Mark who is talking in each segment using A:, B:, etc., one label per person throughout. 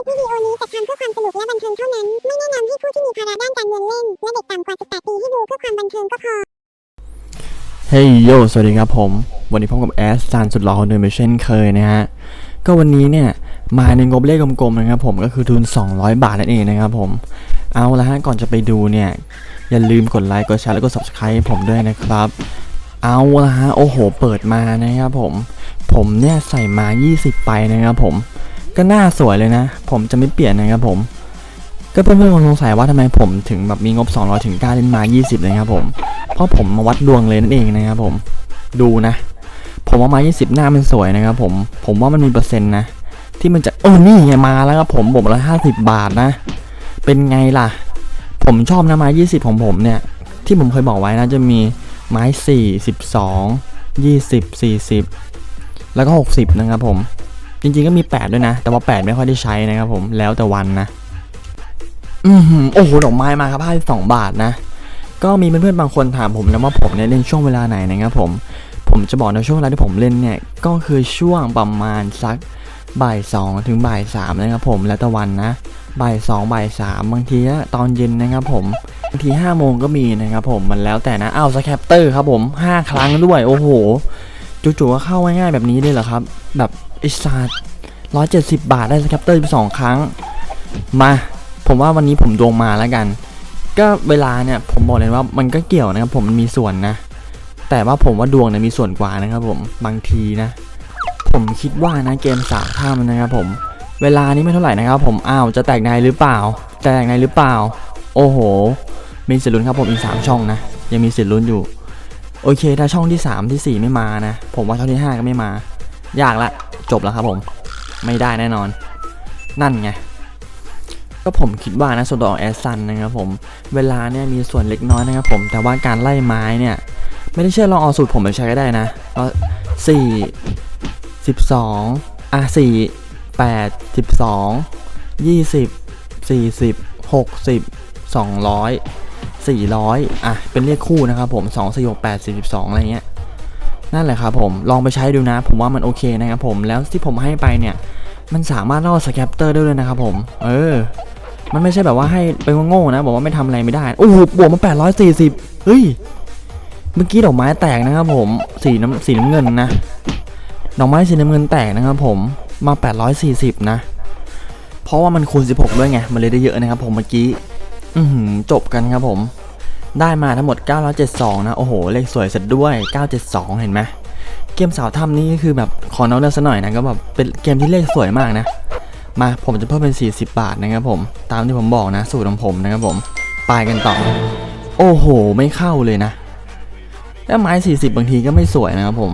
A: ลิปวิดีโอนี้จัดทำเพื่อความสนุกและบันเทิงเท่านั้น ไม่แนะนำให้ผู้ที่มีภาระด้านการเงินเล่น และเด็กต่ำกว่า 18 ปีให้ดูเพื่อความบันเทิงก็พอ
B: เฮ้ยโย สวัสดีครับผม วันนี้พบกับแอสซานสุดหล่อคนเดิมเช่นเคยนะฮะ ก็วันนี้เนี่ย มาในงบเลขกลมๆนะครับผมก็คือทุน 200 บาทนั่นเองนะครับผม เอาละฮะ ก่อนจะไปดูเนี่ย อย่าลืมกดไลค์ กดแชร์ แล้วก็ subscribe ผมด้วยนะครับ เอาละฮะ โอ้โห เปิดมานะครับผม ผมเนี่ยใส่มา 20 ไปนะครับผม ก็น่าสวยเลยนะ ผมจะไม่เปลี่ยนนะครับผม ก็เพื่อนๆคงสงสัยว่าทำไมผมถึงแบบมีงบ 200 ถึงกล้าเล่นมา 20 เลยครับผม เพราะผมมาวัดดวงเลยนั่นเองนะครับผม ดูนะ ผมว่าไม้20 หน้ามันสวยนะครับผม ผมว่ามันมีเปอร์เซ็นต์นะ ที่มันจะเออนี่ไงมาแล้วครับผมผมละห้าสิบบาทนะ เป็นไงล่ะ ผมชอบนะไม้20 ของผมเนี่ย ที่ผมเคยบอกไว้นะจะมีไม้4 12 20 40 แล้วก็ 60 นะครับผม จริงๆก็มี 8 ด้วยนะ แต่ว่า 8 ไม่ค่อยได้ใช้นะครับผมแล้วแต่วันนะ อือหือโอ้โหดอกไม้มาครับ52บาทนะ ก็มีเพื่อนๆบางคนถามผมนะว่าผมเนี่ยเล่นช่วงเวลาไหนนะครับผม ผมจะบอกในะช่วงเวลาที่ผมเล่นเนี่ย ก็คือช่วงประมาณสักบ่ายสองถึงบ่ายสามนะครับผมแล้วแต่วันนะบ่ายสองบ่ายสามบางทีตอนเย็นนะครับผมบางทีห้าโมงก็มีนะครับผมมันแล้วแต่นะอ้าวสแคปเตอร์ครับผมห้าครั้งด้วยโอ้โหจู่ๆก็เข้าง่ายๆแบบนี้เลยเหรอครับ แบบ ไอ้สัตร้อยเจ็ดสิบบาทได้สแคปเตอร์สองครั้ง มา ผมว่าวันนี้ผมดวงมาแล้วกัน ก็เวลาเนี่ยผมบอกเลยว่ามันก็เกี่ยวนะครับผมมันมีส่วนนะ แต่ว่าผมว่าดวงเนี่ยมีส่วนกว่านะครับผมบางทีนะ ผมคิดว่านะเกมสามท่ามันนะครับผมเวลานี้ไม่เท่าไหร่นะครับ ผมอ้าวจะแตกในหรือเปล่าจะแตกในหรือเปล่า โอ้โห มีสิทธิ์ลุ้นครับผมอีกสามช่องนะ ยังมีสิทธิ์ลุ้นอยู่ โอเค ถ้าช่องที่ 3 ที่ 4 ไม่มานะ ผมว่าช่องที่ 5 ก็ไม่มา ยากละ จบแล้วครับผมไม่ได้แน่นอน นั่นไง ก็ผมคิดว่านะส่วนตัวของแอสซันนะครับผม เวลาเนี่ยมีส่วนเล็กน้อยนะครับผม แต่ว่าการไล่ไม้เนี่ย ไม่ได้เชื่อลองเอาสูตรผมไปใช้ก็ได้นะก็สี่สิบสองอะสี่แปดสิบสองยี่สิบสี่สิบหกสิบสองร้อยสี่ร้อยอะเป็นเลขคู่นะครับผมสองสี่หกแปดสี่สิบสองอะไรเงี้ย นั่นแหละครับผมลองไปใช้ดูนะ ผมว่ามันโอเคนะครับผมแล้วที่ผมให้ไปเนี่ย มันสามารถล่อสแคปเตอร์ได้ด้วยนะครับผมเออ มันไม่ใช่แบบว่าให้ไปโง่ๆนะ บอกว่าไม่ทำอะไรไม่ได้โอ้โหบวกมา 840 เฮ้ย เมื่อกี้ดอกไม้แตกนะครับผมสีน้ำสีน้ำเงินนะ ดอกไม้สีน้ำเงินแตกนะครับผมมา 840 นะ เพราะว่ามันคูณ 16 ด้วยไง มันเลยได้เยอะนะครับผมเมื่อกี้อืจบกันครับผม ได้มาทั้งหมด 972 นะ โอ้โห เลขสวยเสร็จด้วย 972 เห็นไหมเกมสาวถ้ำนี่คือแบบขอน้องเลือกสักหน่อยนะก็แบบเป็นเกมที่เลขสวยมากนะ มาผมจะเพิ่มเป็น 40 บาทนะครับผม ตามที่ผมบอกนะสูตรของผมนะครับผมไปกันต่อ โอ้โห ไม่เข้าเลยนะแล้วไม้ 40 บางทีก็ไม่สวยนะครับผม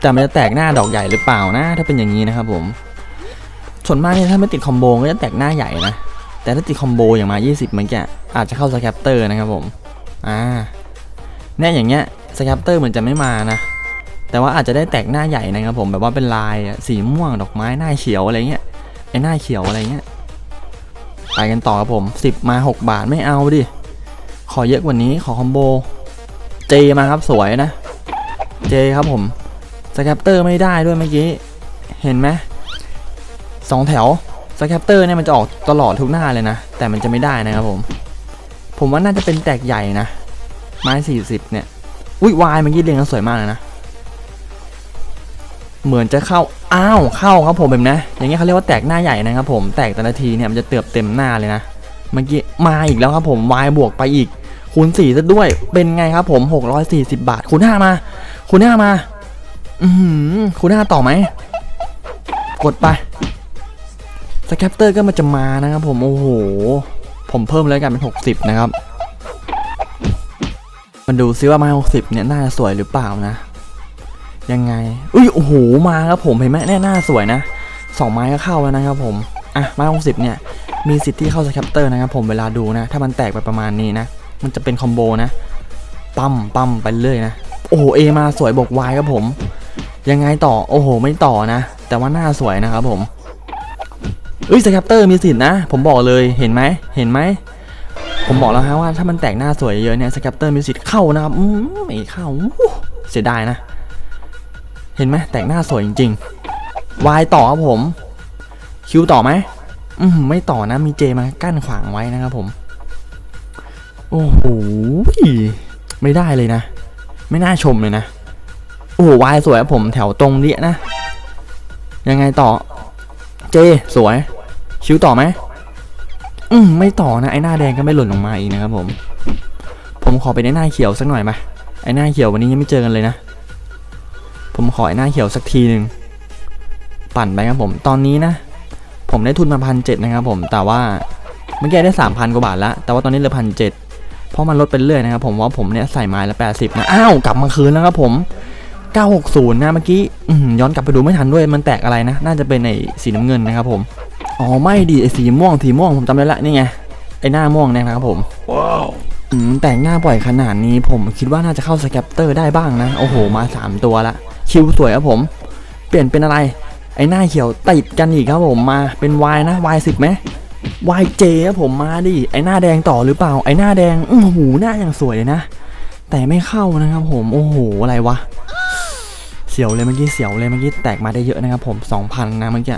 B: แต่มันจะแตกหน้าดอกใหญ่หรือเปล่านะ ถ้าเป็นอย่างนี้นะครับผม ส่วนมากเนี่ยถ้าไม่ติดคอมโบก็จะแตกหน้าใหญ่นะ แต่ถ้าติดคอมโบอย่างมา 20เหมือนกันอาจจะเข้าสแคปเตอร์นะครับผม อ่าเนี่ยอย่างเงี้ยสแคปเตอร์เหมือนจะไม่มานะ แต่ว่าอาจจะได้แตกหน้าใหญ่นะครับผมแบบว่าเป็นลายสีม่วงดอกไม้หน้าเขียวอะไรเงี้ยไอหน้าเขียวอะไรเงี้ยไปกันต่อครับผม 10 มา 6 บาทไม่เอาดิ ขอเยอะกว่านี้ขอคอมโบเจมาครับสวยนะเจครับผมสแคปเตอร์ไม่ได้ด้วยเมื่อกี้เห็นไหมสองแถวสแคปเตอร์เนี่ยมันจะออกตลอดทุกหน้าเลยนะ แต่มันจะไม่ได้นะครับผม ผมว่าน่าจะเป็นแตกใหญ่นะ ไม้40เนี่ย อุ้ยวายเมื่อกี้เรียงกันสวยมากเลยนะ เหมือนจะเข้า อ้าว เข้าครับผมแบบนะ อย่างเงี้ยเขาเรียกว่าแตกหน้าใหญ่นะครับผม แตกแต่ละทีเนี่ยมันจะเติบเต็มหน้าเลยนะ เมื่อกี้มาอีกแล้วครับผม y บวกไปอีก คูณ4ซะด้วย เป็นไงครับผม640บบาท คูณ5มา คูณ5มา อือหือคูณ5ต่อไหม กดไปสแคปเตอร์ก็มันจะมานะครับผม โอ้โห ผมเพิ่มเลยกันเป็น 60 นะครับ มันดูซิว่าไม้60 เนี่ยน่าจะสวยหรือเปล่านะ ยังไง อุ้ยโอ้โหมาครับผมเห็นไหมแน่หน้าสวยนะสองไม้ก็เข้าแล้วนะครับผม อะไม้60 เนี่ย มีสิทธิ์ที่เข้าสแคปเตอร์นะครับผมเวลาดูนะ ถ้ามันแตกไปประมาณนี้นะ มันจะเป็นคอมโบนะ ปั๊มปั๊มไปเรื่อยนะ โอ้โหเอมาสวยบวกวายครับผม ยังไงต่อ โอ้โห ไม่ต่อนะ แต่ว่าหน้าสวยนะครับผม เอ้ยสแคปเตอร์มีสิทธิ์นะ ผมบอกเลยเห็นไหมเห็นไหมผมบอกแล้วฮะว่าถ้ามันแตกหน้าสวยเยอะเนี่ยสแคปเตอร์มีสิทธิ์เข้านะครับอืมไม่เข้าเสียดายนะ เห็นไหมแตกหน้าสวยจริงๆวายต่อครับผมคิวต่อไหมอืมไม่ต่อนะมีเจมากั้นขวางไว้นะครับผม โอ้โหไม่ได้เลยนะ ไม่น่าชมเลยนะโอ้โหวายสวยครับผมแถวตรงเนี้ยนะ ยังไงต่อ เจสวย ชิวต่อไหมอืมไม่ต่อนะไอ้หน้าแดงก็ไม่หล่นลงมาอีกนะครับผม ผมขอไปในหน้าเขียวสักหน่อยมาไอ้หน้าเขียววันนี้ยังไม่เจอกันเลยนะ ผมขอไอ้หน้าเขียวสักทีหนึ่งปั่นไปครับผม ตอนนี้นะ ผมได้ทุนมาพันเจ็ดนะครับผม แต่ว่าเมื่อกี้ได้สามพันกว่าบาทแล้ว แต่ว่าตอนนี้เหลือพันเจ็ดเพราะมันลดไปเรื่อยนะครับผมว่าผมเนี่ยใส่ไม้ละแปดสิบนะ อ้าว กลับมาคืนแล้วครับผม 960 นะเมื่อกี้อื้อหือย้อนกลับไปดูไม่ทันด้วยมันแตกอะไรนะ น่าจะเป็นไอ้สีน้ำเงินนะครับผมอ๋อไม่ดีไอ้สีม่วงสีม่วงผมจำได้ละนี่ไงไอ้หน้าม่วงเนี่ยนะครับผมอืมแต่งหน้าบ่อยขนาดนี้ผมคิดว่าน่าจะเข้าสแคปเตอร์ได้บ้างนะโอ้โหมา 3 ตัวละ คิวสวยครับผม เปลี่ยนเป็นอะไร ไอ้หน้าเขียวติดกันอีกครับผมมาเป็น Y นะ Y 10ไหม YJ ครับผมมาดิไอ้หน้าแดงต่อหรือเปล่าไอ้หน้าแดงอื้อหูหน้าอย่างสวยเลยนะแต่ไม่เข้านะครับผมโอ้โหอะไรวะเสียวเลยเมื่อกี้เสียวเลยเมื่อกี้แตกมาได้เยอะนะครับผม2,000นะเมื่อกี้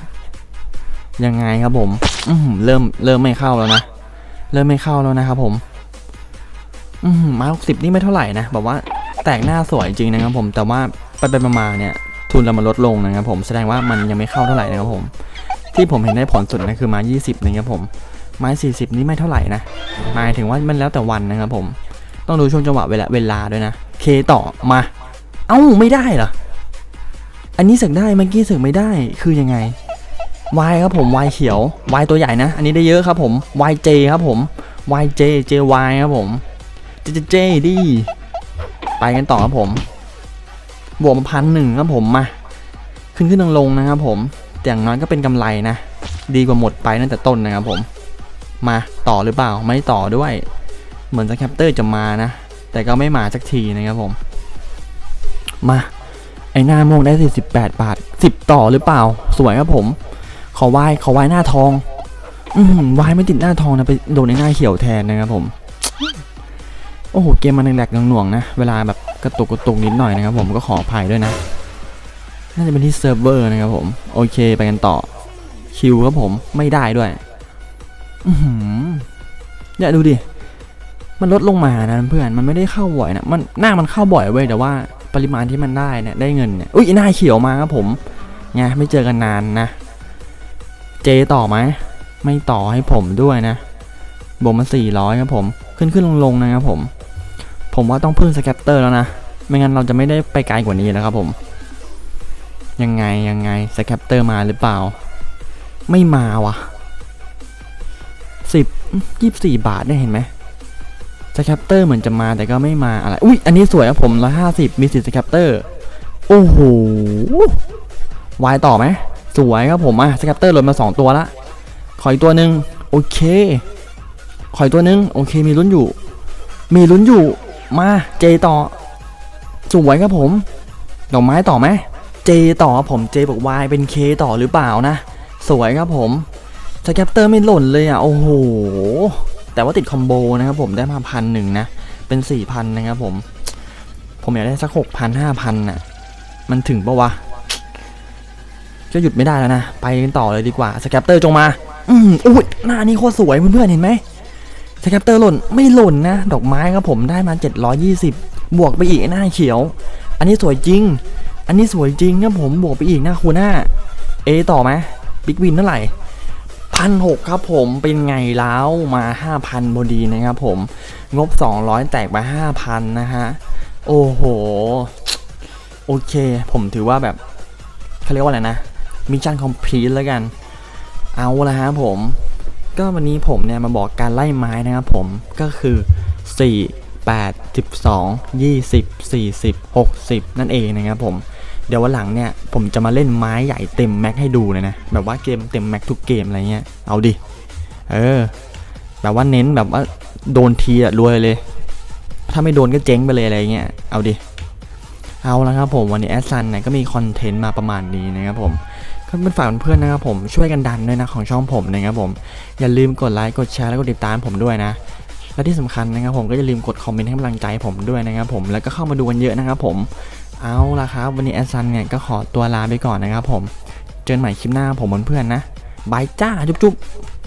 B: ยังไงครับผมอืเริ่มเริ่มไม่เข้าแล้วนะเริ่มไม่เข้าแล้วนะครับผมอืมมาหกสิบนี่ไม่เท่าไหร่นะแบบว่าแตกหน้าสวยจริงนะครับผมแต่ว่าไปไปมาเนี่ยทุนเรามันลดลงนะครับผมแสดงว่ามันยังไม่เข้าเท่าไหร่นะครับผม ที่ผมเห็นได้ผลสุดนะคือมา 20นะครับผมไม้40 นี่ไม่เท่าไหร่นะหมายถึงว่ามันแล้วแต่วันนะครับผม ต้องดูช่วงจังหวะเวลาเวลาด้วยนะเคต่อมา เอ้าไม่ได้เหรอ อันนี้สึกได้เมื่อกี้สึกไม่ได้คือยังไง Y ครับผม Y เขียว Y ตัวใหญ่นะ อันนี้ได้เยอะครับผม YJ ครับผม YJ JY ครับผม JJ ดีไปกันต่อครับผมบวกมาพันหนึ่งครับผมมาขึ้นขึ้นลงลงนะครับผมแต่อย่างน้อยก็เป็นกำไรนะ ดีกว่าหมดไปตั้งแต่ต้นนะครับผม มาต่อหรือเปล่าไม่ต่อด้วย เหมือนสแคปเตอร์จะมานะ แต่ก็ไม่มาสักทีนะครับผม มา ไอหน้าโมงได้ 48 บาท 10 ต่อหรือเปล่า สวยครับผม ขอวายขอวายหน้าทอง อืมวายไม่ติดหน้าทองนะไปโดนในหน้าเขียวแทนนะครับผม โอ้โห เกมมันแหลกๆหน่วงๆนะ เวลาแบบกระตุกกระตุกนิดหน่อยนะครับผมก็ขออภัยด้วยนะ น่าจะเป็นที่เซิร์ฟเวอร์นะครับผม โอเคไปกันต่อ คิวครับผม ไม่ได้ด้วยอือหือเนี่ยดูดิ มันลดลงมานะเพื่อน มันไม่ได้เข้าบ่อยนะ มันหน้ามันเข้าบ่อยเว้ยแต่ว่า ปริมาณที่มันได้เนี่ยได้เงินเนี่ยอุ้ยหน้าเขียวมาครับผมไงไม่เจอกันนานนะ เจต่อไหมไม่ต่อให้ผมด้วยนะบวกมา400ครับผมขึ้นขึ้นลงลงนะครับผม ผมว่าต้องพึ่งสแคปเตอร์แล้วนะ ไม่งั้นเราจะไม่ได้ไปไกลกว่านี้แล้วครับผม ยังไงยังไงสแคปเตอร์มาหรือเปล่า ไม่มาวะสิบยี่สี่บาทได้เห็นไหม สแคปเตอร์เหมือนจะมาแต่ก็ไม่มาอะไร อุ้ยอันนี้สวยครับผมร้อยห้าสิบมีสิทธิ์สแคปเตอร์ โอ้โหวายต่อไหม สวยครับผมอะสแคปเตอร์หล่นมา2ตัวละ ขออีกตัวหนึ่งโอเค ขออีกตัวหนึ่งโอเคมีลุ้นอยู่ มีลุ้นอยู่ มาเจต่อ สวยครับผม ดอกไม้ต่อไหม เจต่อผมเจบอกวายเป็นเคต่อหรือเปล่านะ สวยครับผมสแคปเตอร์ไม่หล่นเลยอะ โอ้โห แต่ว่าติดคอมโบนะครับผมได้มาพันหนึ่งนะ เป็นสี่พันนะครับผม ผมอยากได้สักหกพันห้าพันน่ะ มันถึงปะวะก็หยุดไม่ได้แล้วนะ ไปกันต่อเลยดีกว่า สแคปเตอร์จงมา อืมอุ้ยหน้านี้โคตรสวยเพื่อนๆเห็นไหมสแคปเตอร์หล่นไม่หล่นนะ ดอกไม้ครับผมได้มา 720 บวกไปอีกหน้าเขียว อันนี้สวยจริง อันนี้สวยจริงครับผมบวกไปอีกหน้าคูหน้า เอต่อไหมบิ๊กวินเท่าไหร่ พันหกครับผมเป็นไงแล้วมา 5,000พอดีนะครับผมงบ 200 แตกไป5,000 นะฮะ โอ้โห โอเค ผมถือว่าแบบเขาเรียกว่าอะไรนะมิชชั่นคอมพลีทแล้วกัน เอาละฮะผม ก็วันนี้ผมเนี่ยมาบอกการไล่ไม้นะครับผมก็คือ 4 8 12 20 40 60 นั่นเองนะครับผม เดี๋ยววันหลังเนี่ยผมจะมาเล่นไม้ใหญ่เต็มแม็กให้ดูเลยนะ แบบว่าเกมเต็มแม็กทุกเกมอะไรเงี้ย เอาดิ เออ แบบว่าเน้นแบบว่าโดนทีอะรวยเลย ถ้าไม่โดนก็เจ๊งไปเลยอะไรเงี้ย เอาดิ เอาละครับผมวันนี้แอดซันเนี่ยก็มีคอนเทนต์มาประมาณนี้นะครับผมก็เป็นฝากเพื่อนนะครับผมช่วยกันดันด้วยนะของช่องผมนะครับผม อย่าลืมกดไลค์กดแชร์แล้วก็ติดตามผมด้วยนะและที่สำคัญนะครับผมก็อย่าลืมกดคอมเมนต์ให้กำลังใจผมด้วยนะครับผมแล้วก็เข้ามาดูกันเยอะนะครับผม เอาละครับ วันนี้แอดซันเนี่ยก็ขอตัวลาไปก่อนนะครับผม เจอกันใหม่คลิปหน้าผมเพื่อนๆนะบายจ้าจุ๊บๆ